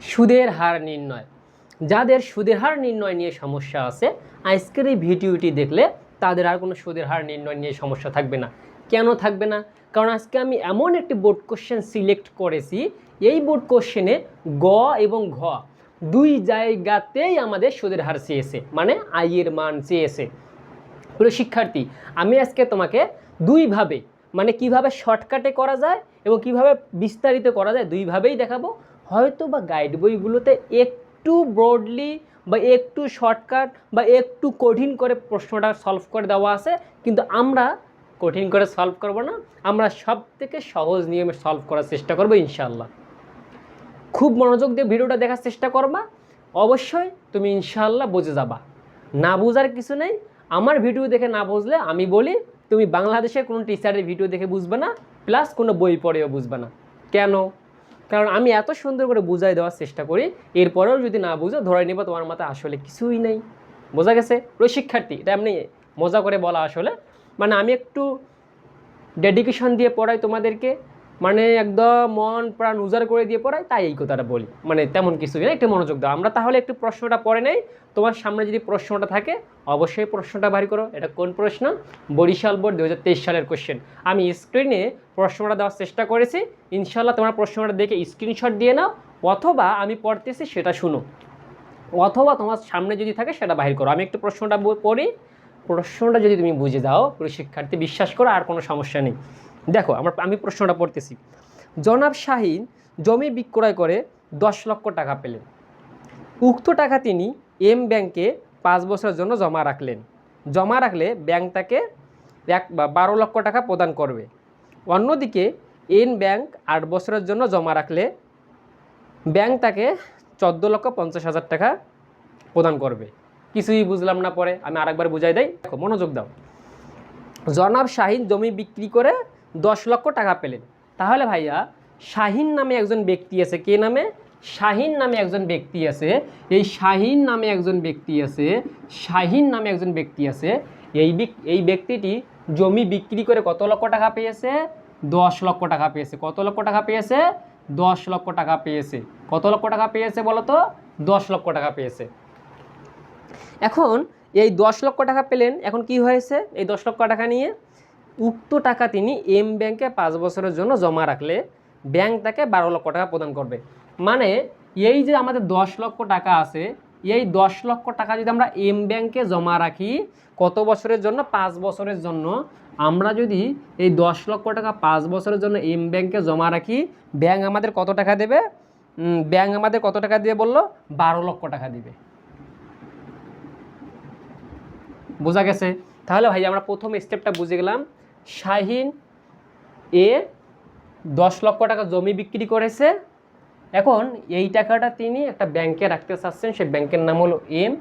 সুদের হার নির্ণয়। যাদের সুদের হার নির্ণয় নিয়ে সমস্যা আছে, আজকের এই ভিডিওটি দেখলে তাদের আর কোনো সুদের হার নির্ণয় নিয়ে সমস্যা থাকবে না। কেন থাকবে না? কারণ আজকে আমি এমন একটি বোর্ড কোশ্চেন সিলেক্ট করেছি। এই বোর্ড কোশ্চেনে গ এবং ঘ দুই জায়গাতেই আমাদের সুদের হার চেয়েছে মানে আইয়ের মান চেয়েছে। প্রিয় শিক্ষার্থী, আমি আজকে তোমাকে দুইভাবে মানে কীভাবে শর্টকাটে করা যায় এবং কীভাবে বিস্তারিত করা যায় দুইভাবেই দেখাবো। হয়তো বা গাইড বইগুলোতে একটু ব্রডলি বা একটু শর্টকাট বা একটু কঠিন করে প্রশ্নটা সলভ করে দেওয়া আছে, কিন্তু আমরা কঠিন করে সলভ করব না, আমরা সব থেকে সহজ নিয়মে সলভ করার চেষ্টা করব ইনশাল্লাহ খুব মনোযোগ দিয়ে ভিডিওটা দেখার চেষ্টা করবা, অবশ্যই তুমি ইনশাল্লাহ বুঝে যাবা। না বোঝার কিছু নেই, আমার ভিডিও দেখে না বুঝলে আমি বলি, তুমি বাংলাদেশের কোনো টিচারের ভিডিও দেখে বুঝবে না প্লাস কোনো বই পড়েও বুঝবে না। কেন? কারণ আমি এত সুন্দর করে বুঝাই দেওয়ার চেষ্টা করি, এরপরেও যদি না বুঝো, ধরে নিবা তোমার মাথায় আসলে কিছুই নেই। বোঝা গেছে? ওই শিক্ষার্থী, এটা এমনি মজা করে বলা আসলে। মানে আমি একটু ডেডিকেশন দিয়ে পড়াই তোমাদেরকে মানে একদম মন প্রাণ উজাড় করে দিয়ে পড়ায় তাই এই কথাটা বলি। মানে তেমন কিছু না একটু মনোযোগ দাও। আমরা তাহলে একটু প্রশ্নটা পড়ে নেই। তোমার সামনে যদি প্রশ্নটা থাকে, অবশ্যই প্রশ্নটা বাড়ি করো। এটা কোন প্রশ্ন? বরিশাল বোর্ড দু হাজার তেইশ সালের কোশ্চেন আমি স্ক্রিনে প্রশ্নটা দেওয়ার চেষ্টা করেছি। ইনশাল্লাহ তোমার প্রশ্নটা দেখে স্ক্রিনশট দিয়ে নাও, অথবা আমি পড়তেছি সেটা শুনো। অথবা তোমার সামনে যদি থাকে সেটা বাহির করো। আমি একটু প্রশ্নটা পড়ি। প্রশ্নটা যদি তুমি বুঝে দাও পুরো শিক্ষার্থী বিশ্বাস করো, আর কোনো সমস্যা নেই। দেখো, আমার, আমি প্রশ্নটা পড়তেছি। জনাব শাহিন জমি বিক্রয় করে দশ লক্ষ টাকা পেলেন। উক্ত টাকা তিনি এম ব্যাংকে পাঁচ বছরের জন্য জমা রাখলেন। জমা রাখলে ব্যাংক তাকে এক বারো লক্ষ টাকা প্রদান করবে। অন্যদিকে এন ব্যাংক আট বছরের জন্য জমা রাখলে ব্যাংক তাকে চোদ্দ লক্ষ পঞ্চাশ হাজার টাকা প্রদান করবে। কিছুই বুঝলাম না পরে, আমি আরেকবার বুঝাই দেয় দেখো, মনোযোগ দাও। জনাব শাহিন জমি বিক্রি করে দশ লক্ষ টাকা পেলেন। তাহলে ভাইয়া, শাহিন নামে একজন ব্যক্তি আছে। কে নামে? শাহিন নামে একজন ব্যক্তি আছে। এই শাহিন নামে একজন ব্যক্তি আছে, শাহিন নামে একজন ব্যক্তি আছে। এই এই ব্যক্তিটি জমি বিক্রি করে কত লক্ষ টাকা পেয়েছে? দশ লক্ষ টাকা পেয়েছে। কত লক্ষ টাকা পেয়েছে? দশ লক্ষ টাকা পেয়েছে। কত লক্ষ টাকা পেয়েছে বলো তো দশ লক্ষ টাকা পেয়েছে। এখন এই দশ লক্ষ টাকা পেলেন, এখন কি হয়েছে এই দশ লক্ষ টাকা নিয়ে? উক্ত টাকা তিনি এম ব্যাংকে পাঁচ বছরের জন্য জমা রাখলে ব্যাংক তাকে বারো লক্ষ টাকা প্রদান করবে। মানে এই যে আমাদের দশ লক্ষ টাকা আছে, এই দশ লক্ষ টাকা যদি আমরা এম ব্যাংকে জমা রাখি, কত বছরের জন্য? পাঁচ বছরের জন্য। আমরা যদি এই দশ লক্ষ টাকা পাঁচ বছরের জন্য এম ব্যাংকে জমা রাখি ব্যাংক আমাদের কত টাকা দেবে? ব্যাংক আমাদের কত টাকা দিয়ে বলল? বারো লক্ষ টাকা দিবে। বোঝা গেছে? তাহলে ভাই, আমরা প্রথম স্টেপটা বুঝে গেলাম। শাহিন এ দশ লক্ষ টাকা জমি বিক্রি করেছে। এখন এই টাকাটা তিনি একটা ব্যাংকে রাখতে চাচ্ছেন, সেই ব্যাংকের নাম হলো এম।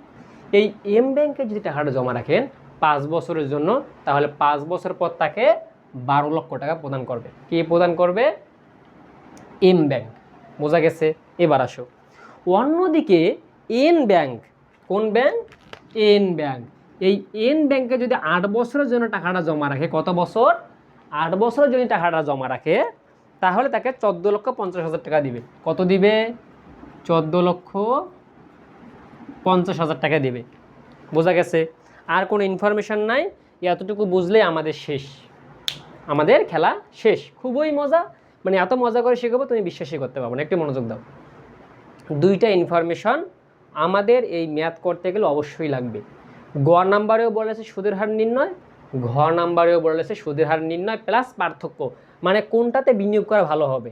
এই এম ব্যাংকে যদি টাকাটা জমা রাখেন পাঁচ বছরের জন্য, তাহলে পাঁচ বছর পর তাকে বারো লক্ষ টাকা প্রদান করবে। কে প্রদান করবে? M bank. বোঝা গেছে? এবার আসো। অন্যদিকে এন ব্যাংক। কোন ব্যাংক? N bank. এই এন ব্যাংকে যদি আট বছরের জন্য টাকাটা জমা রাখে, কত বছর? আট বছরের জন্য টাকাটা জমা রাখে, তাহলে তাকে চোদ্দ লক্ষ পঞ্চাশ হাজার টাকা দিবে। কত দিবে? চোদ্দ লক্ষ পঞ্চাশ হাজার টাকা দিবে। বোঝা গেছে? আর কোনো ইনফরমেশন নাই, এতটুকু বুঝলে আমাদের শেষ। আমাদের খেলা শেষ। খুবই মজা। মানে এত মজা করে শেখাবো, তুমি বিশ্বাসই করতে পারব না। একটু মনোযোগ দাও। দুইটা ইনফরমেশন আমাদের এই ম্যাথ করতে গেলে অবশ্যই লাগবে। গ নাম্বারেও বলেছে সুদের হার নির্ণয় ঘ নাম্বারেও বলেছে সুদের হার নির্ণয় প্লাস পার্থক্য। মানে কোনটাতে বিনিয়োগ করা ভালো হবে?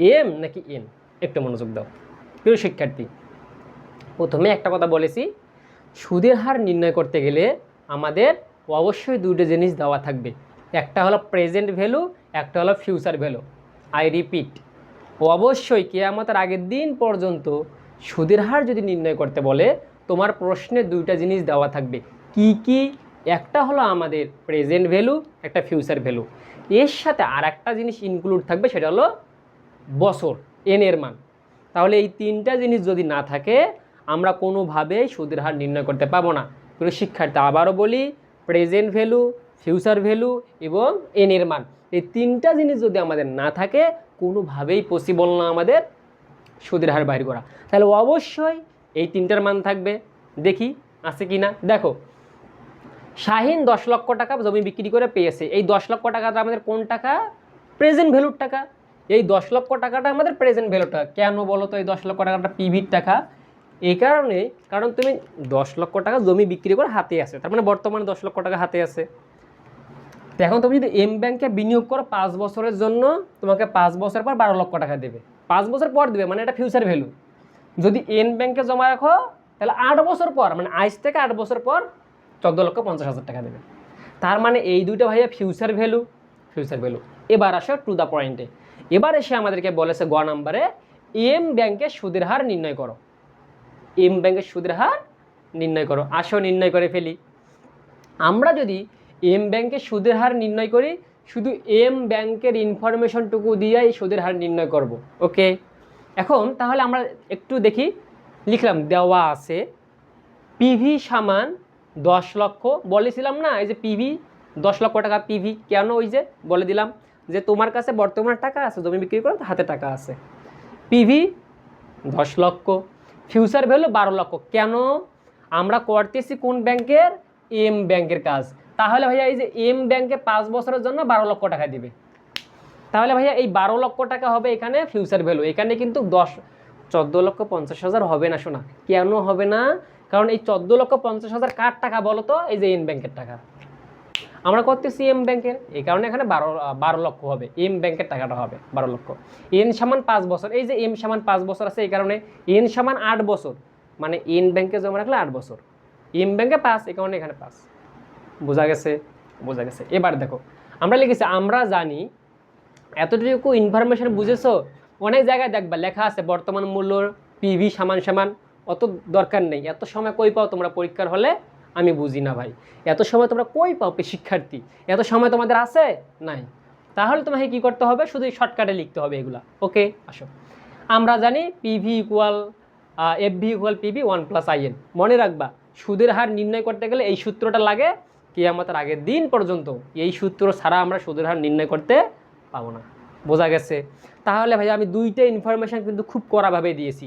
এম নাকি এন? একটু মনোযোগ দাও। প্রিয় শিক্ষার্থী, প্রথমে একটা কথা বলেছি, সুদের হার নির্ণয় করতে গেলে আমাদের অবশ্যই দুটো জিনিস দেওয়া থাকবে। একটা হলো প্রেজেন্ট ভ্যালু একটা হলো ফিউচার ভ্যালু আই রিপিট অবশ্যই কেয়ামতের আগের দিন পর্যন্ত সুদের হার যদি নির্ণয় করতে বলে তোমার প্রশ্নে দুইটা জিনিস দেওয়া থাকবে। কি কি? একটা হলো আমাদের প্রেজেন্ট ভ্যালু একটা ফিউচার ভ্যালু এর সাথে আর একটা জিনিস ইনক্লুড থাকবে, সেটা হলো বছর এন এর মান। তাহলে এই তিনটা জিনিস যদি না থাকে, আমরা কোনোভাবেই সুদের হার নির্ণয় করতে পারব না। প্রিয় শিক্ষার্থী, আবারও বলি প্রেজেন্ট ভ্যালু ফিউচার ভ্যালু এবং এন এর মান। এই তিনটা জিনিস যদি আমাদের না থাকে, কোনোভাবেই পসিবল না আমাদের সুদের হার বাইর করা। তাহলে অবশ্যই এই তিনটার মান থাকবে, দেখি আছে কি না দেখো, শাহিন দশ লক্ষ টাকা জমি বিক্রি করে পেয়েছে। এই দশ লক্ষ টাকাটা আমাদের কোন টাকা? প্রেজেন্ট ভ্যালুর টাকা। এই দশ লক্ষ টাকাটা আমাদের প্রেজেন্ট ভ্যালুর টাকা। কেন বলো তো এই দশ লক্ষ টাকাটা পিভির টাকা? এই কারণে, কারণ তুমি দশ লক্ষ টাকা জমি বিক্রি করে হাতে আছে। তার মানে বর্তমানে দশ লক্ষ টাকা হাতে আছে। তো এখন তুমি যদি এম ব্যাংকে বিনিয়োগ করো, পাঁচ বছরের জন্য তোমাকে পাঁচ বছর পর বারো লক্ষ টাকা দেবে। পাঁচ বছর পর দেবে মানে এটা ফিউচার ভ্যালু যদি এন ব্যাংকে জমা রাখো, তাহলে আট বছর পর মানে আইস থেকে আট বছর পর চোদ্দ লক্ষ পঞ্চাশ হাজার টাকা দেবে। তার মানে এই দুইটা ভাইয়া ফিউচার ভ্যালু ফিউচার ভ্যালু এবার আসো টু দ্য পয়েন্টে এবার এসে আমাদেরকে বলেছে গ নাম্বারে এম ব্যাংকের সুদের হার নির্ণয় করো। এম ব্যাংকের সুদের হার নির্ণয় করো। আসো নির্ণয় করে ফেলি। আমরা যদি এম ব্যাংকের সুদের হার নির্ণয় করি, শুধু এম ব্যাংকের ইনফরমেশনটুকু দিয়ে এই সুদের হার নির্ণয় করব। ওকে এখন তাহলে আমরা একটু দেখি, লিখলাম, দেওয়া আছে পিভি সমান দশ লক্ষ, বলেছিলাম না, এই যে পিভি দশ লক্ষ টাকা পিভি কেন ওই যে, বলে দিলাম যে তোমার কাছে বর্তমান টাকা আছে, জমি বিক্রি করে, হাতে টাকা আছে। পিভি দশ লক্ষ ফিউচার ভ্যালু বারো লক্ষ, কেন আমরা করতেছি কোন ব্যাংকের? এম ব্যাংকের কাজ। তাহলে ভাইয়া এই যে এম ব্যাংকে পাঁচ বছরের জন্য বারো লক্ষ টাকা দিবে। তাহলে ভাইয়া এই বারো লক্ষ টাকা হবে এখানে ফিউচার ভ্যালু এখানে কিন্তু দশ, চোদ্দ লক্ষ পঞ্চাশ হাজার হবে না শোনা কেন হবে না? কারণ এই চোদ্দ লক্ষ পঞ্চাশ হাজার কার টাকা বলো তো? এই যে এম ব্যাংকের টাকা। আমরা করতেছি এম ব্যাংকের এই কারণে এখানে বারো বারো লক্ষ হবে। এম ব্যাংকের টাকাটা হবে বারো লক্ষ। এন সমান পাঁচ বছর। এই যে এম সমান পাঁচ বছর আছে, এই কারণে এন সমান আট বছর। মানে এন ব্যাংকে জমা রাখলে আট বছর। এম ব্যাংকে পাঁচ, এই কারণে এখানে পাঁচ। বোঝা গেছে? বোঝা গেছে। এবার দেখো, আমরা লিখেছি, আমরা জানি এতটুকু ইনফরমেশন বুঝেছ, অনেক জায়গায় দেখবা, লেখা আছে বর্তমান মূল্য পিভি সমান সমান, অত দরকার নেই। এত সময় কই পাও তোমরা পরীক্ষার হলে? আমি বুঝি না ভাই। এত সময় তোমরা কই পাও শিক্ষার্থী? এত সময় তোমাদের আছে? নাই। তাহলে তোমাকে কি করতে হবে? শুধু শর্টকাটে লিখতে হবে এগুলা। ওকে, আসো। আমরা জানি PV equal F V equal PV one plus IN মনে রাখবা, সুদের হার নির্ণয় করতে গেলে এই সূত্রটা লাগে কিয়ামতের আগের দিন পর্যন্ত। এই সূত্র ছাড়া আমরা সুদের হার নির্ণয় করতে পাবো না। বোঝা গেছে? তাহলে ভাই আমি দুইটা ইনফরমেশান কিন্তু খুব কড়াভাবে দিয়েছি।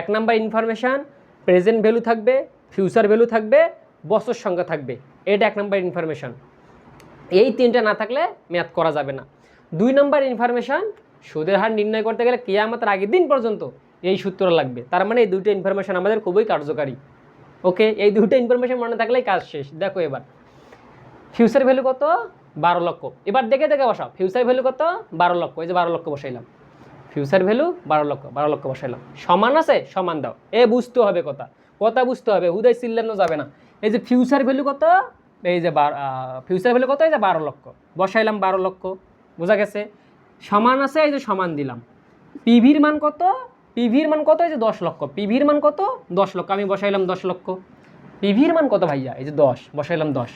এক নাম্বার ইনফরমেশান প্রেজেন্ট ভ্যালু থাকবে ফিউচার ভ্যালু থাকবে, বছর সংখ্যা থাকবে। এটা এক নাম্বার ইনফরমেশান এই তিনটা না থাকলে ম্যাথ করা যাবে না। দুই নম্বর ইনফরমেশান সুদের হার নির্ণয় করতে গেলে কেয়ামতের আগের দিন পর্যন্ত এই সূত্র লাগবে। তার মানে এই দুইটা ইনফরমেশান আমাদের খুবই কার্যকারী। ওকে এই দুইটা ইনফরমেশান মনে থাকলেই কাজ শেষ। দেখো এবার। ফিউচার ভ্যালু কত? বারো লক্ষ। এবার দেখে দেখে বসাও ফিউচার ভ্যালু কত? বারো লক্ষ। এই যে বারো লক্ষ বসাইলাম। ফিউচার ভ্যালু বারো লক্ষ বারো লক্ষ বসাইলাম। সমান আছে? সমান দাও। এ বুঝতে হবে কথা। কথা বুঝতে হবে হুদায় চিল্লানো যাবে না। এই যে ফিউচার ভ্যালু কত? এই যে ফিউচার ভ্যালু কত? এই যে বারো লক্ষ। বসাইলাম বারো লক্ষ। বোঝা গেছে? সমান আছে, এই যে সমান দিলাম। পিভির মান কত? পিভির মান কত? এই যে দশ লক্ষ। পিভির মান কত? দশ লক্ষ। আমি বসাইলাম দশ লক্ষ। পিভির মান কত ভাইয়া? এই যে দশ। বসাইলাম দশ।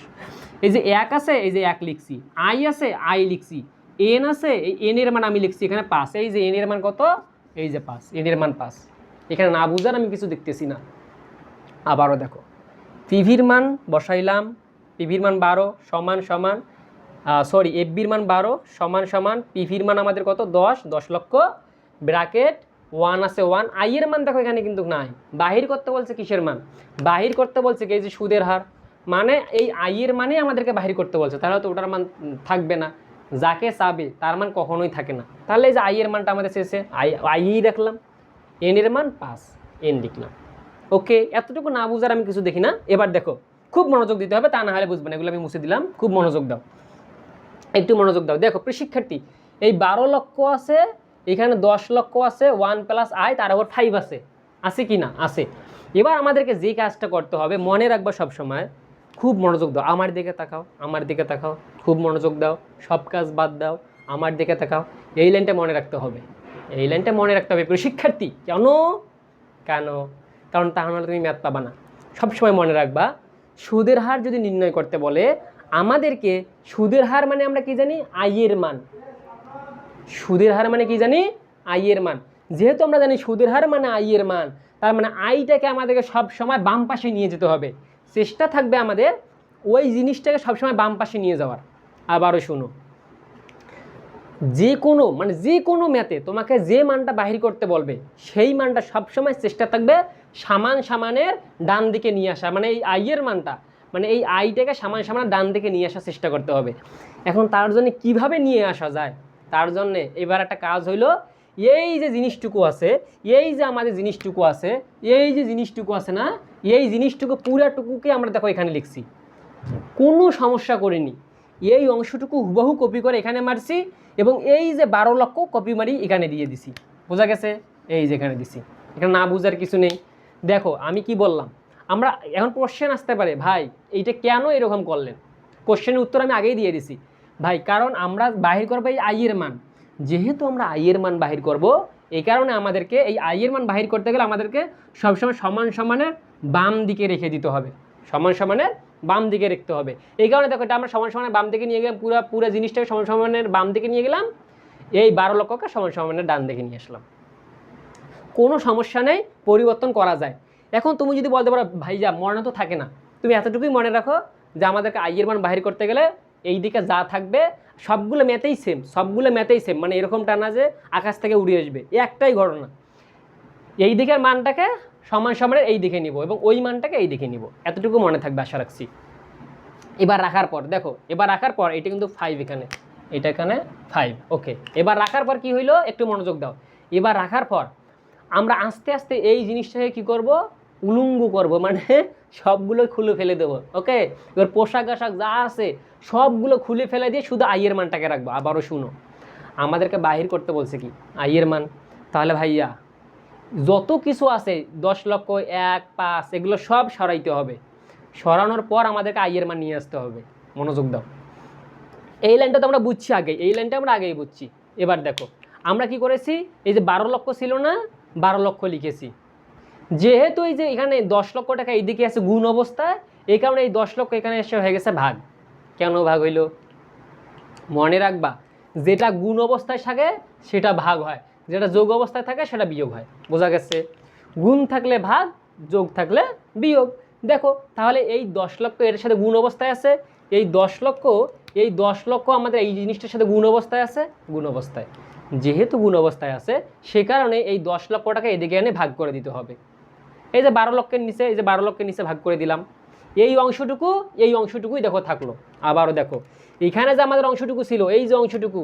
এই যে এক আছে, এই যে এক লিখছি। আই আছে, আই লিখছি। এন আছে, এই এন এর মান আমি লিখছি এখানে পাঁচ। এই যে এন এর মান কত? এই যে পাস এন এর মান পাস এখানে না বুঝার আমি কিছু দেখতেছি না। আবারও দেখো। পিভির মান বসাইলাম। পিভির মান বারো, সমান সমান সরি এফবির মান বারো, সমান সমান, পিভির মান আমাদের কত? দশ দশ লক্ষ, ব্র্যাকেট, ওয়ান আছে, ওয়ান। আইয়ের মান দেখো এখানে কিন্তু নাই। বাহির করতে বলছে কিসের মান? বাহির করতে বলছে কি? এই যে সুদের হার। মানে এই আইয়ের মানে আমাদেরকে বাহির করতে বলছে। তাহলে তো ওটার মান থাকবে না। যাকে চাবে, তার মান কখনোই থাকে না। তাহলে এই যে আইয়ের মানটা আমাদের শেষে, আই, আইই রাখলাম এন এর মান পাস এন লিখলাম। ওকে, এতটুকু না বুঝার আমি কিছু দেখি না। এবার দেখো, খুব মনোযোগ দিতে হবে, তা না হলে বুঝবে না। এগুলো আমি মুছে দিলাম, খুব মনোযোগ দাও। একটু মনোযোগ দাও। দেখো শিক্ষার্থী এই বারো লক্ষ আছে, এখানে দশ লক্ষ আছে, ওয়ান প্লাস আই, তার উপর ফাইভ আছে। আছে কি না? আছে। এবার আমাদেরকে যে কাজটা করতে হবে, মনে রাখবা সব সময় খুব মনোযোগ দাও। আমার দিকে তাকাও, আমার দিকে তাকাও। খুব মনোযোগ দাও। সব কাজ বাদ দাও। আমার দিকে তাকাও। এই লাইনটা মনে রাখতে হবে। এই লাইনটা মনে রাখতে হবে। প্রিয় শিক্ষার্থী, কেন? কেন? কারণ তা নাহলে তুমি ম্যাথ পাবা না। সবসময় মনে রাখবা, সুদের হার যদি নির্ণয় করতে বলে, আমাদেরকে সুদের হার মানে আমরা কি জানি? আয়ের মান। সুদের হার মানে কি জানি? আইয়ের মান। যেহেতু আমরা জানি সুদের হার মানে আইয়ের মান, তার মানে আইটাকে আমাদেরকে সব সময় বাম পাশে নিয়ে যেতে হবে। চেষ্টা থাকবে আমাদের ওই জিনিসটাকে সবসময় বাম পাশে নিয়ে যাওয়ার। আবারও শুনো। যে কোনো মানে যে কোনো ম্যাথে তোমাকে যে মানটা বাহির করতে বলবে, সেই মানটা সবসময় চেষ্টা থাকবে সমান সামানের ডান দিকে নিয়ে আসা মানে এই আইয়ের মানটা মানে এই আইটাকে সামান সমান ডান দিকে নিয়ে আসার চেষ্টা করতে হবে। এখন তার জন্য কীভাবে নিয়ে আসা যায়? তার জন্যে এবার একটা কাজ হইল এই যে জিনিসটুকু আছে, এই যে আমাদের জিনিসটুকু আছে, এই যে জিনিসটুকু আছে না, এই জিনিসটুকু পুরাটুকুকে আমরা দেখো এখানে লিখছি। কোনো সমস্যা করিনি। এই অংশটুকু হুবহু কপি করে এখানে মারছি এবং এই যে বারো লক্ষ কপি মারি এখানে দিয়ে দিছি। বোঝা গেছে? এই যে এখানে দিছি। এখানে না বুঝার কিছু নেই। দেখো, আমি কি বললাম? আমরা এখন কোশ্চেন আসতে পারে, ভাই, এইটা কেন এরকম করলেন? কোশ্চেনের উত্তর আমি আগেই দিয়ে দিছি। ভাই, কারণ আমরা বাহির করব এই আইয়ের মান। যেহেতু আমরা আইয়ের মান বাহির করব, এই কারণে আমাদেরকে এই আইয়ের মান বাহির করতে গেলে আমাদেরকে সবসময় সমান সমানের বাম দিকে রেখে দিতে হবে। সমান সমানের বাম দিকে রাখতে হবে। এই কারণে দেখো এটা আমরা সমান সমানের বাম দিকে নিয়ে গেলাম, পুরো পুরো জিনিসটাকে সমান সমানের বাম দিকে নিয়ে গেলাম। এই বারো লক্ষকে সমান সমানের ডান দিকে নিয়ে আসলাম। কোনো সমস্যা নেই, পরিবর্তন করা যায়। এখন তুমি যদি বলতে পারো ভাইয়া মনে তো থাকে না। তুমি এতটুকুই মনে রাখো যে আমাদেরকে আইয়ের মান বাহির করতে গেলে এই দিকে যা থাকবে, সবগুলো ম্যাথেই সেম সবগুলো ম্যাথেই সেম মানে এরকমটা না যে আকাশ থেকে উড়ে আসবে। এই একটাই ঘটনা। এই দিকের মানটাকে সমান সমানের এই দিকে নিব এবং ওই মানটাকে এই দিকে নিব। এতটুকু মনে থাকবে, আশা রাখছি। এবার রাখার পর, দেখো, এবার রাখার পর, এটা কিন্তু ফাইভ এখানে। এটা এখানে ফাইভ ওকে এবার রাখার পর কি হইল? একটু মনোযোগ দাও। এবার রাখার পর, আমরা আস্তে আস্তে এই জিনিসটাকে কি করব? উলুঙ্গু করব। মানে সবগুলো খুলে ফেলে দেবো ওকে এবার পোশাক আশাক যা আছে সবগুলো খুলে ফেলে দিয়ে শুধু আইয়ের মানটাকে রাখব, আবারও শুনো। আমাদেরকে বাহির করতে বলছে কি? আইয়ের মান। তাহলে ভাইয়া, যত কিছু আছে, দশ লক্ষ, এক, পাঁচ, এগুলো সব সরাইতে হবে। সরানোর পর আমাদেরকে আইয়ের মান নিয়ে আসতে হবে। মনোযোগ দাও। এই লাইনটা তো আমরা বুঝছি আগে, এই লাইনটা আমরা আগেই বুঝছি। এবার দেখো, আমরা কি করেছি? এই যে বারো লক্ষ ছিল না, বারো লক্ষ লিখেছি। যেহেতু এই যে এখানে দশ লক্ষ টাকা এইদিকে আছে গুণ অবস্থায় এই কারণে এই দশ লক্ষ এখানে এসে হয়ে গেছে ভাগ। কেন ভাগ হইল? মনে রাখবা, যেটা গুণ অবস্থায় থাকে, সেটা ভাগ হয়। যেটা যোগ অবস্থায় থাকে, সেটা বিয়োগ হয়। বোঝা গেছে? গুণ থাকলে ভাগ, যোগ থাকলে বিয়োগ। দেখো, তাহলে এই দশ লক্ষ এর সাথে গুণ অবস্থায় আছে। এই দশ লক্ষ, এই দশ লক্ষ আমাদের এই জিনিসটার সাথে গুণ অবস্থায় আছে? গুণ অবস্থায়। যেহেতু গুণ অবস্থায় আছে, সে কারণে এই দশ লক্ষ টাকা এদিকে এনে ভাগ করে দিতে হবে। এই যে বারো লক্ষের নিচে, এই যে বারো লক্ষের নিচে ভাগ করে দিলাম। এই অংশটুকু, এই অংশটুকুই দেখো থাকল। আবারও দেখো এখানে যে আমাদের অংশটুকু ছিল, এই যে অংশটুকু,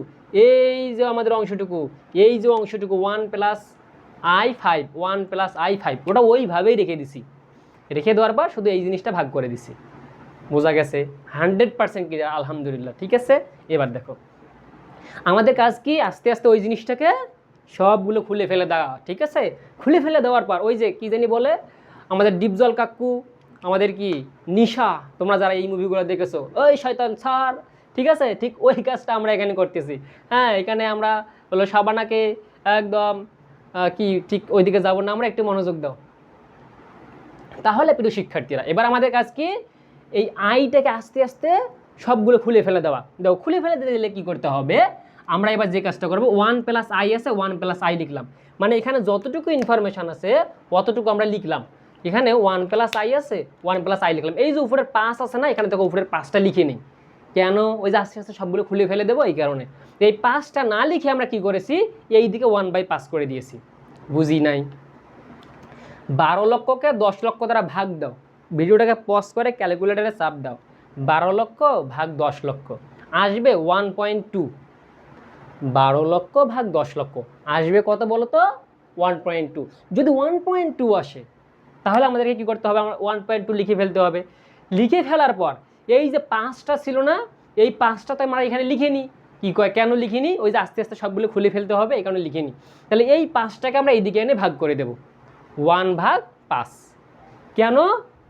এই যে আমাদের অংশটুকু, এই যে অংশটুকু one plus I five one plus I five ওটা ওইভাবেই রেখে দিছি। রেখে দেওয়ার পর শুধু এই জিনিসটা ভাগ করে দিছি। বোঝা গেছে? হান্ড্রেড পার্সেন্ট ক্লিয়ার আলহামদুলিল্লাহ, ঠিক আছে? এবার দেখো, আমাদের কাজ কি? আস্তে আস্তে ওই জিনিসটাকে সবগুলো খুলে ফেলে দেওয়া, ঠিক আছে? খুলে ফেলে দেওয়ার পর, ওই যে কি জানি বলে, আমাদের ডিপজল কাকু, আমাদের কি, নিশা, তোমরা যারা এই মুভিগুলো দেখেছ, ওই শয়তান, ছাড় ঠিক আছে? ঠিক ওই কাজটা আমরা এখানে করতেছি। হ্যাঁ এখানে আমরা হলো সাবানাকে একদম কি, ঠিক ওইদিকে যাব না, আমরা একটু মনোযোগ দাও। তাহলে প্রিয় শিক্ষার্থীরা, এবার আমাদের কাজ কি? এই আইটাকে আস্তে আস্তে সবগুলো খুলে ফেলে দেওয়া। দেখো, খুলে ফেলে দিলে কি করতে হবে? আমরা এবার যে কাজটা করব ওয়ান প্লাস আই আছে ওয়ান প্লাস আই লিখলাম। মানে এখানে যতটুকু ইনফরমেশান আছে, অতটুকু আমরা লিখলাম। এখানে ওয়ান প্লাস আই আছে ওয়ান প্লাস আই লিখলাম। এই যে উপরের পাঁচ আছে না, এখানে দেখো উপরের পাঁচটা লিখে নিই। কেন? ওই যে আস্তে আস্তে সবগুলো খুলে ফেলে দেবো এই কারণে। এই পাঁচটা না লিখে আমরা কি করেছি? এই দিকে ওয়ান বাই পাস করে দিয়েছি। বুঝি নাই? বারো লক্ষকে দশ লক্ষ দ্বারা ভাগ দাও। ভিডিওটাকে পজ করে ক্যালকুলেটারে চাপ দাও। বারো লক্ষ ভাগ দশ লক্ষ। আসবে ওয়ান পয়েন্ট টু বারো লক্ষ ভাগ দশ লক্ষ। আসবে কত বলো তো ওয়ান পয়েন্ট টু যদি ওয়ান পয়েন্ট টু আসে, তাহলে আমাদেরকে কী করতে হবে? আমরা ওয়ান পয়েন্ট টু লিখে ফেলতে হবে। লিখে ফেলার পর, এই যে পাঁচটা ছিল না, এই পাঁচটা তো আমরা এখানে লিখে নিই। কী কয়? কেন লিখিনি ওই যে আস্তে আস্তে সবগুলো খুলে ফেলতে হবে, এই কারণে লিখে নিই। তাহলে এই পাঁচটাকে আমরা এইদিকে এনে ভাগ করে দেবো। ওয়ান ভাগ পাঁচ। কেন?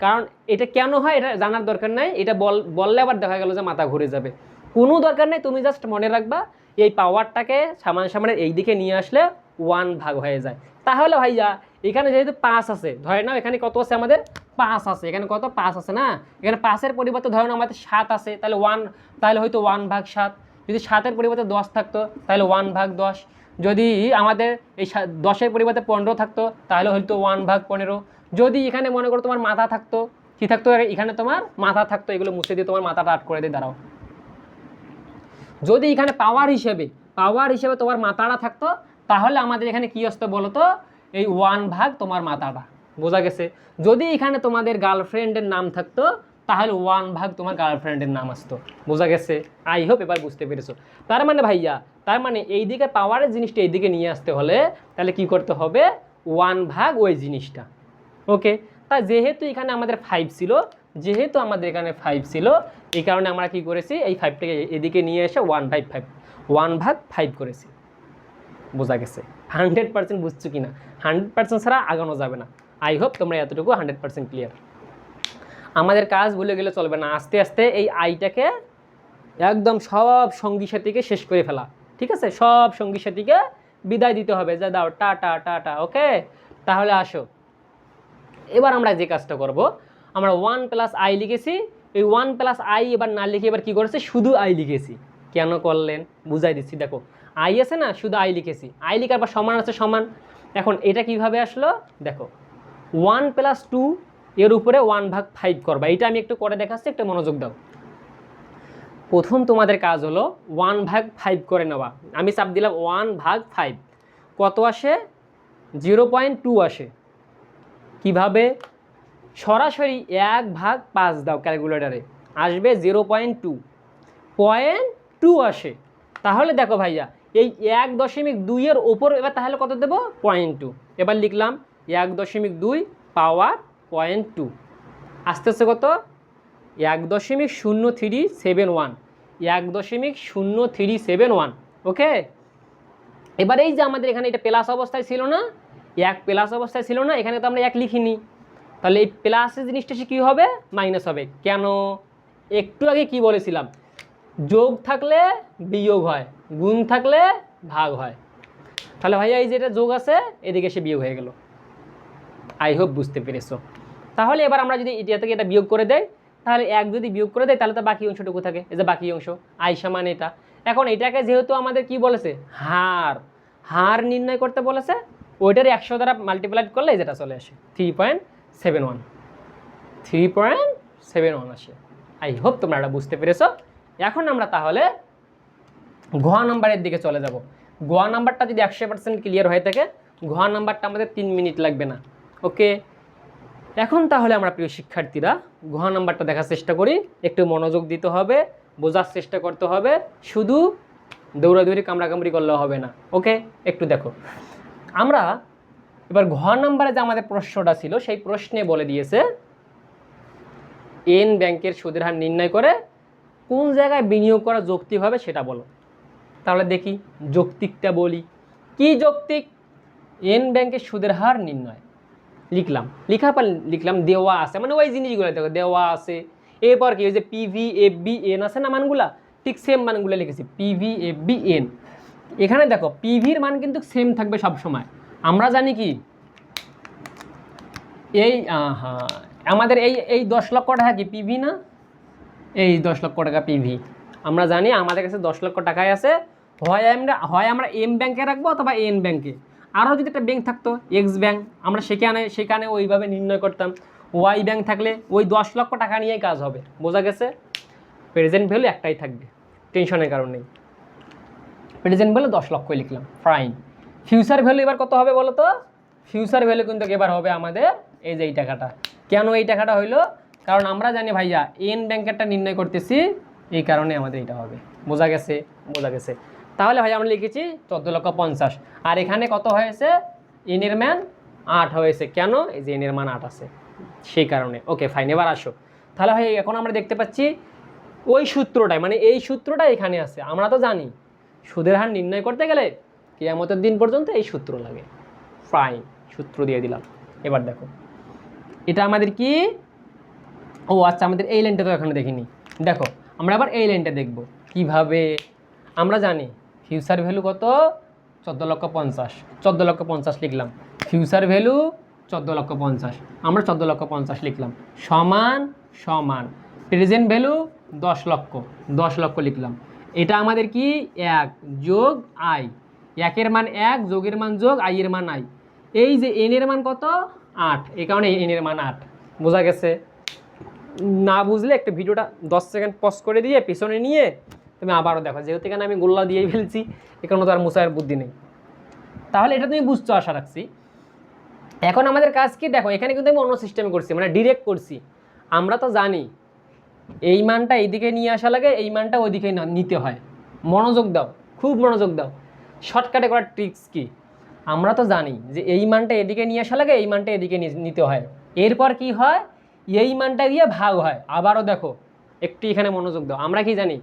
কারণ এটা কেন হয়, এটা জানার দরকার নাই। এটা বল, বললে আবার দেখা গেল যে মাথা ঘুরে যাবে। কোনো দরকার নেই, তুমি জাস্ট মনে রাখবা এই পাওয়ারটাকে সামান সামনে এই দিকে নিয়ে আসলে ওয়ান ভাগ হয়ে যায়। তাহলে ভাইয়া, এখানে যেহেতু পাঁচ আছে, ধরে নাও এখানে কত আছে আমাদের? পাঁচ আছে। এখানে কত? পাঁচ আছে না? এখানে পাঁচের পরিবর্তে ধরে নাও আমাদের সাত আছে, তাহলে ওয়ান তাহলে হয়তো ওয়ান ভাগ সাত। যদি সাতের পরিবর্তে দশ থাকতো, তাহলে ওয়ান ভাগ দশ। যদি আমাদের এই দশের পরিবর্তে পনেরো থাকতো, তাহলে হয়তো ওয়ান ভাগ পনেরো। যদি এখানে মনে করো তোমার মাথা থাকতো, কি থাকতো? এখানে তোমার মাথা থাকতো, এগুলো মুছে দিয়ে তোমার মাথাটা আট করে দিয়ে দাঁড়াও। যদি এখানে পাওয়ার হিসেবে পাওয়ার হিসেবে তোমার মাথাটা থাকতো, তাহলে আমাদের এখানে কী আসতো বলো তো এই ওয়ান ভাগ তোমার মাথাটা, বোঝা গেছে? যদি এখানে তোমাদের গার্লফ্রেন্ডের নাম থাকতো, তাহলে ওয়ান ভাগ তোমার গার্লফ্রেন্ডের নাম আসতো, বোঝা গেছে? আই হোপ এবার বুঝতে পেরেছ। তার মানে ভাইয়া, তার মানে এই দিকে পাওয়ারের জিনিসটা এই দিকে নিয়ে আসতে হলে, তাহলে কি করতে হবে? ওয়ান ভাগ ওই জিনিসটা ওকে তা যেহেতু এখানে আমাদের ফাইভ ছিল, যেহেতু আমাদের এখানে ফাইভ ছিল, এই কারণে আমরা কি করেছি, এই ফাইভটাকে এদিকে নিয়ে এসে ওয়ান ফাইভ ফাইভ ওয়ান ভাগ ফাইভ করেছি। বোঝা গেছে? হান্ড্রেড পার্সেন্ট বুঝছ কি না হান্ড্রেড পার্সেন্ট ছাড়া আগানো যাবে না। আই হোপ তোমরা এতটুকু হান্ড্রেড পার্সেন্ট ক্লিয়ার আমাদের কাজ ভুলে গেলে চলবে না। আস্তে আস্তে এই আইটাকে একদম সব সঙ্গী সাথীকে শেষ করে ফেলা। ঠিক আছে? সব সঙ্গী সাথীকে বিদায় দিতে হবে। যা দাও টাটা টাটা ওকে তাহলে আসো। এবার আমরা যে কাজটা করব, আমরা ওয়ান প্লাস আই লিখেছি। এই ওয়ান প্লাস আই এবার না লিখে এবার কী করেছে? শুধু আই লিখেছি। কেন করলেন? বুঝাই দিচ্ছি। দেখো আই আছে না, শুধু আই লিখেছি। আই লিখার পর সমান আছে সমান। এখন এটা কীভাবে আসলো? দেখো ওয়ান প্লাস টু এর উপরে ওয়ান ভাগ ফাইভ করবা। এটা আমি একটু করে দেখাচ্ছি, একটু মনোযোগ দাও। প্রথম তোমাদের কাজ হলো ওয়ান ভাগ ফাইভ করে নেওয়া। আমি চাপ দিলাম ওয়ান ভাগ ফাইভ কত আসে? জিরো পয়েন্ট টু আসে। কীভাবে সরাসরি এক ভাগ পাঁচ দাও ক্যালকুলেটারে? আসবে zero point two. Point two আসে। তাহলে দেখো ভাইয়া, এই এক দশমিক দুইয়ের ওপর, এবার তাহলে কত দেবো? Point two. এবার লিখলাম, এক দশমিক দুই পাওয়ার পয়েন্ট টু। আস্তে আস্তে কত? এক দশমিক শূন্য থ্রি সেভেন ওয়ান। এক দশমিক শূন্য থ্রি সেভেন ওয়ান, ওকে? এবার এই যে আমাদের এখানে এটা প্লাস অবস্থায় ছিল না এক প্লাস অবস্থায় ছিল না, এখানে তো আমরা এক লিখিনি। তাহলে এই প্লাসের জিনিসটা সে কী হবে? মাইনাস হবে। কেন? একটু আগে কি বলেছিলাম? যোগ থাকলে বিয়োগ হয়, গুণ থাকলে ভাগ হয়। তাহলে ভাইয়া এই যেটা যোগ আছে, এদিকে সে বিয়োগ হয়ে গেল। আই হোপ বুঝতে পেরেছ। তাহলে এবার আমরা যদি এটা থেকে এটা বিয়োগ করে দেয় তাহলে এক যদি বিয়োগ করে দেয় তাহলে তো বাকি অংশটুকু থাকে। এই যে বাকি অংশ আই সমান এটা। এখন এটাকে যেহেতু আমাদের কি বলেছে? হার। হার নির্ণয় করতে বলেছে ওইটার একশো দ্বারা মাল্টিপ্লাইড করলে যেটা চলে আসে three point seven one three point seven one আসে। আই হোপ তোমরা এটা বুঝতে পেরেছ। এখন আমরা তাহলে গোয়া নাম্বারের দিকে চলে যাব। গোয়া নাম্বারটা যদি একশো পার্সেন্ট ক্লিয়ার হয়ে থাকে গোয়া নাম্বারটা আমাদের তিন মিনিট লাগবে না। ওকে এখন তাহলে আমরা প্রিয় শিক্ষার্থীরা গুহা নাম্বারটা দেখার চেষ্টা করি। একটু মনোযোগ দিতে হবে, বোঝার চেষ্টা করতে হবে। শুধু দৌড়াদৌড়ি কামড়াকামড়ি করলেও হবে না। ওকে একটু দেখো। আমরা এবার ঘ নাম্বারে যে আমাদের প্রশ্নটা ছিল, সেই প্রশ্নে বলে দিয়েছে, এন ব্যাংকের সুদের হার নির্ণয় করে কোন জায়গায় বিনিয়োগ করা যৌক্তিক হবে সেটা বলো। তাহলে দেখি, যৌক্তিকটা বলি। কি যৌক্তিক? এন ব্যাংকের সুদের হার নির্ণয়। লিখলাম। লিখার পর লিখলাম দেওয়া আছে মানে ওই জিনিসগুলো দেখো, দেওয়া আছে। এরপর কি, ওই যে পিভি এফ বি এন আছে না মানগুলা? ঠিক সেম মানগুলো লিখেছি পিভি এফ বি এন এখানে দেখো পিভির মান কিন্তু সেম থাকবে সব সময় আমরা জানি কি? এই হ্যাঁ আমাদের এই এই দশ লক্ষ টাকা কি পিভি না? এই দশ লক্ষ টাকা পিভি আমরা জানি আমাদের কাছে দশ লক্ষ টাকায় আছে। হয় আমরা হয় আমরা এম ব্যাংকে রাখব অথবা এন ব্যাংকে আরও যদি একটা ব্যাংক থাকতো এক্স ব্যাংক আমরা সেখানে সেখানে ওইভাবে নির্ণয় করতাম। ওয়াই ব্যাংক থাকলে ওই দশ লক্ষ টাকা নিয়েই কাজ হবে। বোঝা গেছে? প্রেজেন্ট ভ্যালু একটাই থাকবে। টেনশনের কারণে প্রেজেন্ট ভ্যালু দশ লক্ষই লিখলাম ফাইন ফিউচার ভ্যালু এবার কত হবে বলো তো? ফিউচার ভ্যালু কিন্তু এবার হবে আমাদের এই যে এই টাকাটা। কেন এই টাকাটা হইল? কারণ আমরা জানি ভাইয়া এন ব্যাংকেরটা নির্ণয় করতেছি, এই কারণে আমাদের এটা হবে। বোঝা গেছে? বোঝা গেছে। তাহলে ভাই আমরা লিখেছি চোদ্দ লক্ষ পঞ্চাশ। আর এখানে কত হয়েছে? এনের ম্যান আট হয়েছে। কেন? এই যে এনের মান আট আছে। সেই কারণে। ওকে ফাইন এবার আসো। তাহলে ভাই এখন আমরা দেখতে পাচ্ছি ওই সূত্রটাই মানে এই সূত্রটা এখানে আছে। আমরা তো জানি সুদের হার নির্ণয় করতে গেলে কেয়ামতের দিন পর্যন্ত এই সূত্র লাগে। ফাইন সূত্র দিয়ে দিলাম। এবার দেখো, এটা আমাদের কি? ও আচ্ছা আমাদের এই লাইনটা তো এখানে দেখিনি। দেখো, আমরা আবার এই লাইনটা দেখব। কীভাবে? আমরা জানি ফিউচার ভ্যালু কত? চোদ্দ লক্ষ পঞ্চাশ। চোদ্দ লক্ষ পঞ্চাশ লিখলাম। ফিউচার ভ্যালু চোদ্দ লক্ষ পঞ্চাশ। আমরা চোদ্দ লক্ষ পঞ্চাশ লিখলাম। সমান সমান। প্রেজেন্ট ভ্যালু দশ লক্ষ। দশ লক্ষ লিখলাম। এটা আমাদের কি? এক যোগ আই। একের মান এক, যোগের মান যোগ, আই এর মান আই। এই যে এন এর মান কত? আট। এই কারণে এন এর মান আট। বোঝা গেছে? না বুঝলে একটা ভিডিওটা দশ সেকেন্ড পজ করে দিয়ে পিছনে নিয়ে তুমি আবারও দেখো। যেহেতু এখানে আমি গোল্লা দিয়েই ফেলছি এখানে তো আর মুসাইয়ের বুদ্ধি নেই। তাহলে এটা তুমি বুঝছ, আশা রাখছি। এখন আমাদের কাজ কি? দেখো, এখানে কিন্তু আমি অন্য সিস্টেমে করছি মানে ডিরেক্ট করছি। আমরা তো জানি এই মানটা এইদিকে নিয়ে আসা লাগে, এই মানটা ওইদিকে নিতে হয়। মনোযোগ দাও, খুব মনোযোগ দাও। শর্টকাটে করার ট্রিক্স কি? আমরা তো জানি যে এই মানটা এদিকে নিয়ে আসা লাগে, এই মানটা এদিকে নিতে হয়। এরপর কি হয়? এই মানটা গিয়ে ভাগ হয়। আবারও দেখো, একটু এখানে মনোযোগ দাও। আমরা কি জানি?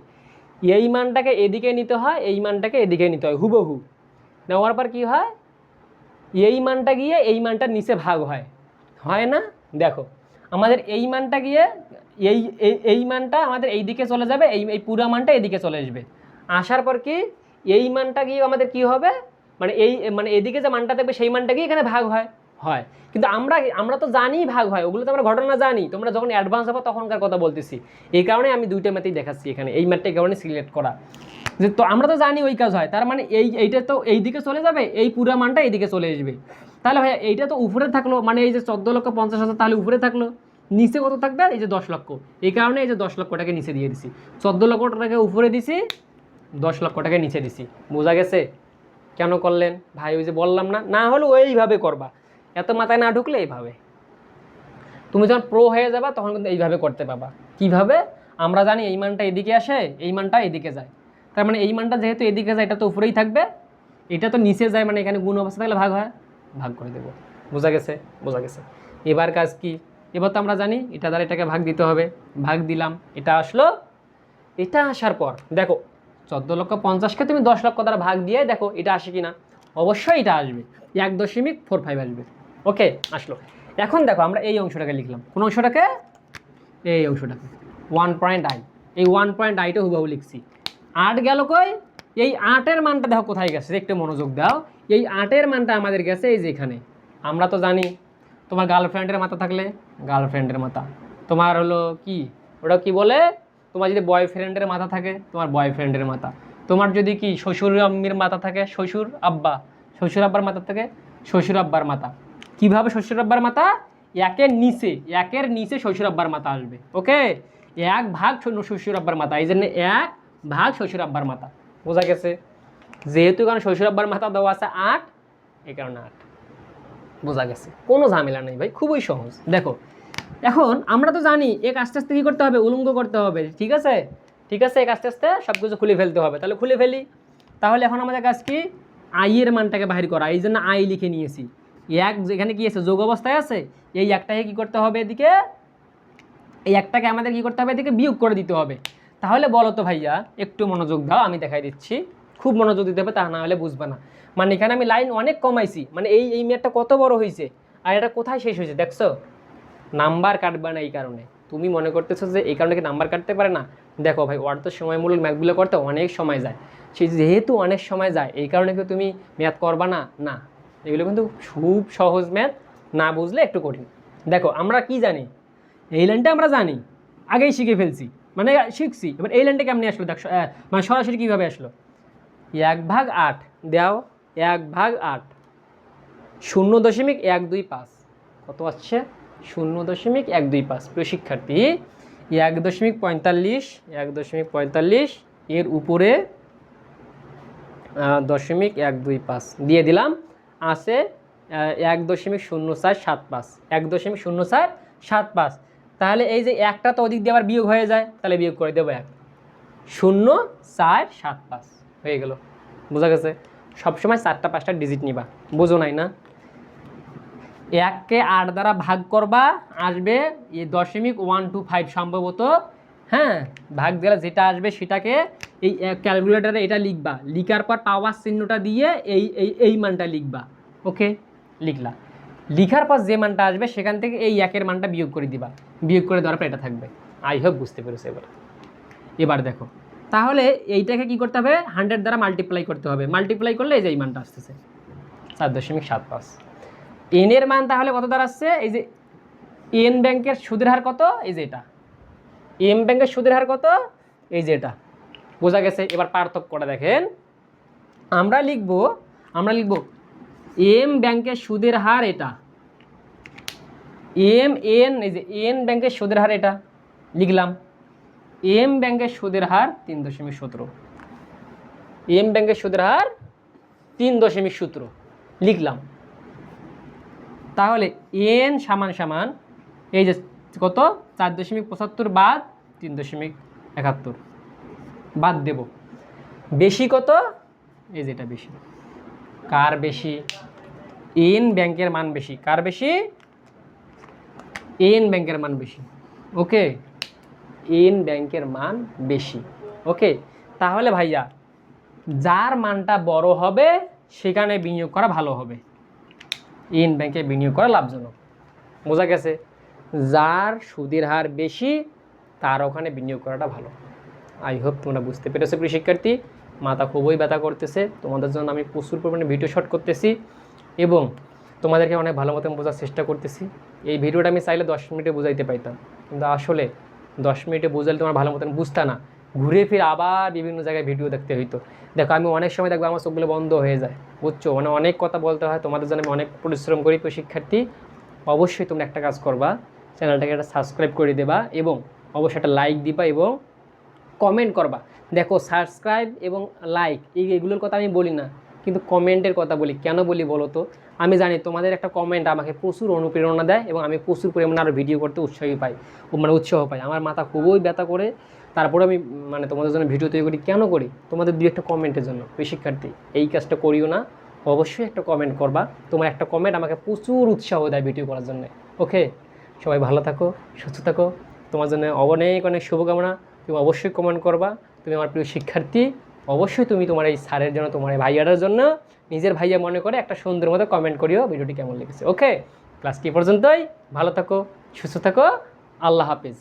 এই মানটাকে এদিকে নিতে হয়, এই মানটাকে এদিকে নিতে হয়, হুবহু। নেওয়ার পর কি হয়? এই মানটা গিয়ে এই মানটার নিচে ভাগ হয়। হয় না? দেখো, আমাদের এই মানটা গিয়ে এই এই মানটা আমাদের এই দিকে চলে যাবে, এই এই পুরা মানটা এদিকে চলে আসবে। আসার পর কি? এই মানটা গিয়ে আমাদের কি হবে? মানে এই মানে এদিকে যে মানটা থাকবে, সেই মানটা গিয়ে এখানে ভাগ হয় হয়। কিন্তু আমরা আমরা তো জানি ভাগ হয়, ওগুলো তো আমরা ঘটনা জানি। তোমরা যখন অ্যাডভান্স হবে, তখনকার কথা বলতেছি। এই কারণে আমি দুইটা ম্যাথেই দেখাচ্ছি এখানে, এই ম্যাথটা এই কারণে সিলেক্ট করা। যে তো আমরা তো জানি ওই কাজ হয়, তার মানে এই, এইটা তো এই দিকে চলে যাবে, এই পুরা মানটা এইদিকে চলে আসবে। তাহলে ভাই এইটা তো উপরে থাকল মানে এই যে চোদ্দ লক্ষ পঞ্চাশ হাজার তাহলে উপরে থাকল। নিচে কত থাকবে? এই যে দশ লক্ষ। এই কারণে এই যে দশ লক্ষ টাকা নিচে দিয়ে দিছি। চোদ্দ লক্ষ টাকা উপরে দিছি, দশ লক্ষ টাকা নিচে দিছি। বোঝা গেছে? কেন করলেন? ভাই, ওই যে বললাম না না হলে ওইভাবে করবা। এত মাথায় না ঢুকলে এইভাবে। তুমি যখন প্রো হয়ে যাবা, তখন কিন্তু এইভাবে করতে পাবা। কীভাবে? আমরা জানি এই মানটা এদিকে আসে, এই মানটা এদিকে যায়। তার মানে এই মানটা যেহেতু এদিকে যায়, এটা তো উপরেই থাকবে। এটা তো নিচে যায় মানে এখানে গুণ অবস্থা থাকলে ভাগ হয়। ভাগ করে দেবো। বোঝা গেছে? বোঝা গেছে। এবার কাজ কি? এবার তো আমরা জানি এটা দ্বারা এটাকে ভাগ দিতে হবে। ভাগ দিলাম, এটা আসলো, এটা আসার পর, দেখো, চোদ্দ লক্ষ পঞ্চাশকে তুমি দশ লক্ষ দ্বারা ভাগ দিয়ে দেখো এটা আসে কি না অবশ্যই এটা আসবে, এক দশমিক ফোর ফাইভ আসবে। ওকে, আসলো। এখন দেখো আমরা এই অংশটাকে লিখলাম। কোন অংশটাকে? এই অংশটাকে। ওয়ান পয়েন্ট আই এই ওয়ান পয়েন্ট আইটা হুবাহু লিখছি। আট গেল কই? এই আটের মানটা দেখো কোথায় গেছে? একটু মনোযোগ দাও। এই আটের মানটা আমাদের গেছে এই যে এখানে। আমরা তো জানি তোমার গার্লফ্রেন্ডের মাথা থাকলে? গার্লফ্রেন্ডের মাথা। তোমার হলো কি? ওটা কি বলে? তোমার যদি বয়ফ্রেন্ডের মাথা থাকে, তোমার বয়ফ্রেন্ডের মাথা। তোমার যদি কি শ্বশুর আম্মির মাথা থাকে, শ্বশুর আব্বা। শ্বশুর আব্বার মাথা থাকে, শ্বশুর আব্বার মাথা। কীভাবে শ্বশুর আব্বার মাথা? একের নিচে একের নিচে শ্বশুর আব্বার মাথা আসবে, ওকে? এক ভাগ শ্বশুর আব্বার মাথা, এই জন্য এক ভাগ শ্বশুর আব্বার মাথা। বোঝা গেছে? যেহেতু কারণ শ্বশুর আব্বার মাথা দেওয়া আছে আট, এই কারণে আট। বোঝা গেছে। কোনো ঝামেলা নেই ভাই, খুবই সহজ। দেখো, এখন আমরা তো জানি এক আস্তে আস্তে কী করতে হবে, উলঙ্গ করতে হবে, ঠিক আছে? ঠিক আছে এক আস্তে আস্তে সব কিছু খুলে ফেলতে হবে। তাহলে খুলে ফেলি। তাহলে এখন আমাদের কাজ কি? আইয়ের মানটাকে বাহির করা। এই জন্য আই লিখে নিয়েছি। এক যেখানে কি আছে? যোগ অবস্থায় আছে? এই একটাকে কি করতে হবে এদিকে? এই একটাকে আমাদের কি করতে হবে এদিকে বিয়োগ করে দিতে হবে। তাহলে বলো তো ভাইয়া, একটু মনোযোগ দাও, আমি দেখাই দিচ্ছি। খুব মনোযোগ দিতে হবে, তা না হলে বুঝবে না। মানে এখানে আমি লাইন অনেক কমাইছি মানে এই এই মেয়েরটা কত বড় হয়েছে আর এটা কোথায় শেষ হয়েছে দেখছ? নাম্বার কাটবে না এই কারণে। তুমি মনে করতেছো যে এই কারণে কি নাম্বার কাটতে পারে না? দেখো ভাই, ওর তো সময়মূলক ম্যাথগুলো করতে অনেক সময় যায়। সেই যেহেতু অনেক সময় যায়, এই কারণে কি তুমি ম্যাথ করবা না? না। এগুলো কিন্তু খুব সহজ ম্যাথ না বুঝলে একটু কঠিন। দেখো, আমরা কি জানি? এই লাইনটা আমরা জানি, আগেই শিখে ফেলছি মানে শিখছি। এবার এই লাইনটা কেমনি আসলো? দেখো মানে সরাসরি কীভাবে আসলো? এক ভাগ আট, দেও এক ভাগ আট। শূন্য দশমিক এক দুই পাঁচ। কত আসছে? শূন্য দশমিক এক দুই পাঁচ। প্রিয় শিক্ষার্থী, এক দশমিক পঁয়তাল্লিশ, এক দশমিক পঁয়তাল্লিশ এর উপরে দশমিক এক দুই পাঁচ দিয়ে দিলাম। আছে এক দশমিক শূন্য চার সাত পাঁচ। এক দশমিক শূন্য চার সাত পাঁচ। তাহলে এই যে একটা তো ওদিক দিয়ে আবার বিয়োগ হয়ে যায়, তাহলে বিয়োগ করে দেবো এক। শূন্য চার সাত পাঁচ। হয়ে গেল। বোঝা গেছে? সবসময় চারটা পাঁচটা ডিজিট নিবা। বোঝো নাই না? এককে আট দ্বারা ভাগ করবা, আসবে দশমিক ওয়ান টু ফাইভ সম্ভবত হ্যাঁ? ভাগ দিলে যেটা আসবে সেটাকে এই ক্যালকুলেটারে এটা লিখবা। লিখার পর পাওয়ার চিহ্নটা দিয়ে এই এই এই মানটা লিখবা। ওকে? লিখলা। লিখার পর যে মানটা আসবে সেখান থেকে এই একের মানটা বিয়োগ করে দিবা। বিয়োগ করে দেওয়ার পর এটা থাকবে। আই হোপ বুঝতে পেরেছ এবার। এবার দেখো। তাহলে এইটাকে কি করতে হবে? হান্ড্রেড দ্বারা মাল্টিপ্লাই করতে হবে। মাল্টিপ্লাই করলে এই যে এই মানটা আসতেছে। চার দশমিক সাত পাঁচ। এনের মান তাহলে কত দাঁড়াচ্ছে এই যে এন ব্যাংকের সুদের হার কত? এই যে এটা। এম ব্যাংকের সুদের হার কত? এই যে এটা। বোঝা গেছে? এবার পার্থক্যটা দেখেন। আমরা লিখব আমরা লিখব এম ব্যাংকের সুদের হার এটা। এম এন এই যে এন ব্যাংকের সুদের হার এটা। লিখলাম। এম ব্যাংকের সুদের হার তিন দশমিক সতেরো। এম ব্যাংকের সুদের হার তিন দশমিক সতেরো। লিখলাম। তাহলে এন সমান সমান এই যে কত? চার দশমিক পঁচাত্তর বাদ তিন দশমিক একাত্তর। বাদ দেব। বেশি কত? এই যেটা বেশি। কার বেশি? এন ব্যাংকের মান বেশি। কার বেশি? এন ব্যাংকের মান বেশি। ওকে? এন ব্যাংকের মান বেশি। ওকে? তাহলে ভাইয়া, যার মানটা বড় হবে, সেখানে বিনিয়োগ করা ভালো হবে। এন ব্যাংকে বিনিয়োগ করা লাভজনক। বোঝা গেছে? যার সুদের হার বেশি, তার ওখানে বিনিয়োগ করাটা ভালো। আই হোপ তোমরা বুঝতে পেরেছ, প্রিয় শিক্ষার্থী। মাথা খুবই ব্যথা করতেছে। তোমাদের জন্য আমি প্রচুর পরিমাণে ভিডিও শট করতেছি এবং তোমাদেরকে অনেক ভালো মতন বোঝার চেষ্টা করতেছি। এই ভিডিওটা আমি চাইলে দশ মিনিটে বুঝাইতে পাইতাম কিন্তু আসলে দশ মিনিটে বোঝালে তোমার ভালো মতন বুঝতা না। ঘুরে ফিরে আবার বিভিন্ন জায়গায় ভিডিও দেখতে হইতো। দেখো, আমি অনেক সময় দেখব আমার চোখগুলো বন্ধ হয়ে যায়, বুঝছ? মানে অনেক কথা বলতে হয়, তোমাদের জন্য আমি অনেক পরিশ্রম করি। প্রিয় শিক্ষার্থী, অবশ্যই তোমরা একটা কাজ করবা, চ্যানেলটাকে একটা সাবস্ক্রাইব করে দেবা এবং অবশ্যই একটা লাইক দিবা এবং কমেন্ট করবা। দেখো সাবস্ক্রাইব এবং লাইক এই এগুলোর কথা আমি বলি না। কিন্তু কমেন্টের কথা বলি। কেন বলি বলো তো আমি জানি তোমাদের একটা কমেন্ট আমাকে প্রচুর অনুপ্রেরণা দেয় এবং আমি প্রচুর পরিমাণে আরও ভিডিও করতে উৎসাহী পাই মানে উৎসাহ পাই। আমার মাথা খুবই ব্যথা করে। তারপরে আমি মানে তোমাদের জন্য ভিডিও তৈরি করি। কেন করি? তোমাদের দুই একটা কমেন্টের জন্য। প্রিয় শিক্ষার্থী, এই কাজটা করিও না। অবশ্যই একটা কমেন্ট করবা। তোমার একটা কমেন্ট আমাকে প্রচুর উৎসাহ দেয় ভিডিও করার জন্য। ওকে সবাই ভালো থাকো, সুস্থ থাকো। তোমার জন্য অনেক অনেক শুভকামনা। তুমি অবশ্যই কমেন্ট করবা। তুমি আমার প্রিয় শিক্ষার্থী। অবশ্যই তুমি তোমার এই স্যারের জন্য, তোমার এই ভাইয়াটার জন্য নিজের ভাইয়া মনে করে একটা সুন্দর মতো কমেন্ট করিও ভিডিওটি কেমন লেগেছে। ওকে ক্লাস কি পর্যন্তই? ভালো থাকো, সুস্থ থাকো। আল্লাহ হাফিজ।